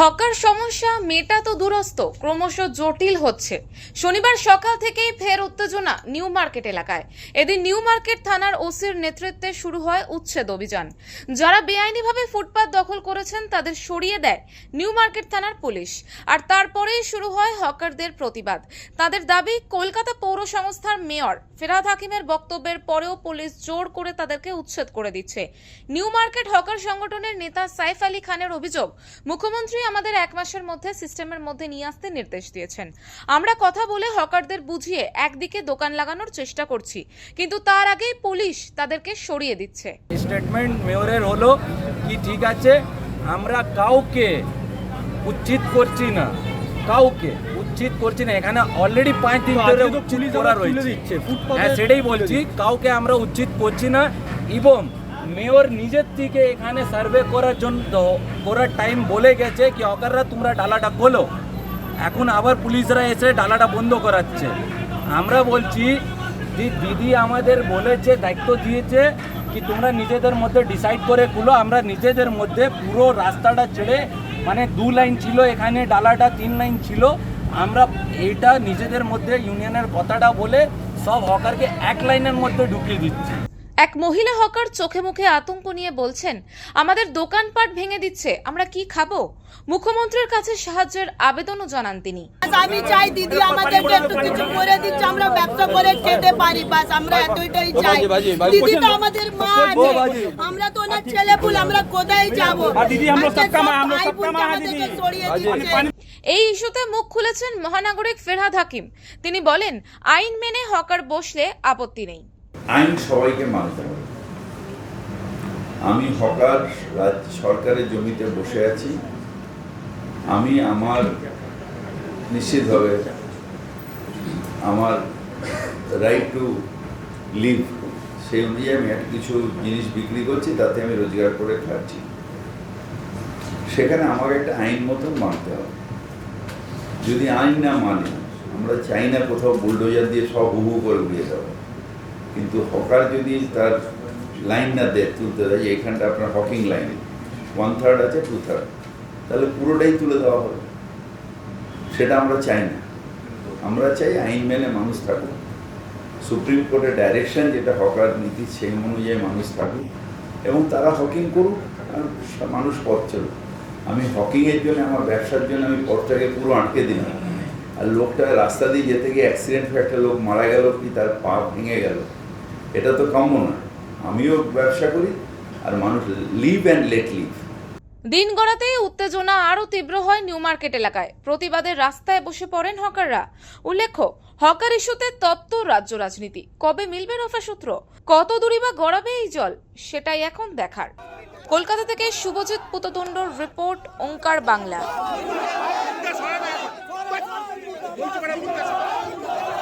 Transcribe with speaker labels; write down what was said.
Speaker 1: Hawker সমস্যা মেটা তো দূরস্থ ক্রমশ জটিল হচ্ছে। শনিবার সকাল থেকেই ফের উত্তেজনা নিউ মার্কেট এলাকায়। এদিন নিউ মার্কেট থানার ওসির নেতৃত্বে শুরু হয় উচ্ছেদ অভিযান। যারা বেআইনিভাবে ফুটপাত দখল করেছেন, তাদের সরিয়ে দেয় নিউ মার্কেট থানার পুলিশ। আর তারপরেই শুরু হয় হকারদের প্রতিবাদ। তাদের দাবি, কলকাতা পৌর সংস্থার মেয়র ফেরাদ হাকিমের বক্তব্যের পরেও পুলিশ জোর করে তাদেরকে উচ্ছেদ করে দিচ্ছে। নিউ মার্কেট হকার সংগঠনের নেতা সাইফ আলী খানের অভিযোগ, মুখ্যমন্ত্রী আমাদের এক মাসের মধ্যে সিস্টেমের মধ্যে নিয়ে আসতে নির্দেশ দিয়েছেন। আমরা কথা বলে হকারদের বুঝিয়ে একদিকে দোকান লাগানোর চেষ্টা করছি কিন্তু তার আগেই পুলিশ তাদেরকে সরিয়ে দিচ্ছে।
Speaker 2: স্টেটমেন্ট মেয়রের হলো কি ঠিক আছে আমরা কাউকে উচ্ছিত করছি না কাউকে উচ্ছিত করছি না এখানে অলরেডি পাঁচ দিন ধরে উচ্ছিত করা রয়েছে। হ্যাঁ সেটাই বলছি কাউকে আমরা উচ্ছিত করছি না এবং মেয়র নিজের থেকে এখানে সার্ভে করার জন্য করার টাইম বলে গেছে কি, অকাররা তোমরা ডালাটা খোলো। এখন আবার পুলিশরা এসে ডালাটা বন্ধ করাচ্ছে। আমরা বলছি যে দিদি আমাদের বলেছে, দায়িত্ব দিয়েছে কি, তোমরা নিজেদের মধ্যে ডিসাইড করে খুলো। আমরা নিজেদের মধ্যে পুরো রাস্তাটা ছেড়ে মানে দু লাইন ছিল, এখানে ডালাটা তিন লাইন ছিল। আমরা এইটা নিজেদের মধ্যে ইউনিয়নের কথাটা বলে সব হকারকে এক লাইনের মধ্যে ঢুকিয়ে দিচ্ছি।
Speaker 1: এক মহিলা হকার চোখে মুখে আতঙ্ক নিয়ে বলছেন আমাদের দোকানপাট ভেঙে দিচ্ছে আমরা কি খাব? মুখ্যমন্ত্রীর কাছে সাহায্যের আবেদনও জানান তিনি।
Speaker 3: আমি চাই দিদি আমাদেরকে একটু কিছু করে দিচ্ছে আমরা ব্যবসা করে খেতে পারি বাস আমরা এতটাই চাই। দিদি তো আমাদের মা আছে আমরা তো ওনার ছেলে ফুল আমরা কোথায় যাব?
Speaker 4: দিদি আমরা
Speaker 3: সব
Speaker 4: কামা আমরা
Speaker 3: সব
Speaker 4: কামা
Speaker 3: হ্যাঁ, দিদি।
Speaker 1: এই ইস্যুতে মুখ খুলেছেন মহানাগরিক ফেরহাদ হাকিম। তিনি বলেন আইন মেনে হকার বসলে আপত্তি নেই।
Speaker 5: আইন সবাইকে মানতে হবে। আমি হকার রাজ্য সরকারের জমিতে বসে আছি। আমি আমার নিশ্চিতভাবে আমার রাইট টু লিভ সেই অনুযায়ী আমি কিছু জিনিস বিক্রি করছি, তাতে আমি রোজগার করে খাচ্ছি। সেখানে আমাকে একটা আইন মতন মানতে হবে। যদি আইন না মানে আমরা চাই না কোথাও বুলডোজার দিয়ে সব হু হু করে উড়িয়ে দেওয়া। কিন্তু হকার যদি তার লাইন না দেয়, তুলতে দেয় যে এখানটা আপনার হকিং লাইন ওয়ান থার্ড আছে টু থার্ড তাহলে পুরোটাই তুলে দেওয়া হবে। সেটা আমরা চাই না। আমরা চাই আইন মেনে মানুষ থাকুক। সুপ্রিম কোর্টের ডাইরেকশন যেটা হকার নীতি, সেই অনুযায়ী মানুষ থাকুক এবং তারা হকিং করুক আর মানুষ পথ চলুক। আমি হকিংয়ের জন্য, আমার ব্যবসার জন্য আমি পথটাকে পুরো আটকে দিলাম। আর লোকটা রাস্তা দিয়ে যেতে গিয়ে অ্যাক্সিডেন্ট হয়ে একটা লোক মারা গেল, কি তার পা ভেঙে গেল? এটা তো কাম্য না আমিও ব্যবসা করি আর মানুষ লিভ অ্যান্ড লেট লিভ
Speaker 1: দিন গড়াতেই উত্তেজনা আরও তীব্র হয় নিউ মার্কেট এলাকায়। প্রতিবাদের রাস্তায় বসে পড়েন হকাররা। উল্লেখ্য হকার ইস্যুতে তত্ত্ব রাজ্য রাজনীতি। কবে মিলবে রফা সূত্র? কত দূরই বা গড়াবে এই জল? সেটাই এখন দেখার। কলকাতা থেকে শুভজিৎ পুতদণ্ডর রিপোর্ট ওঙ্কার বাংলা।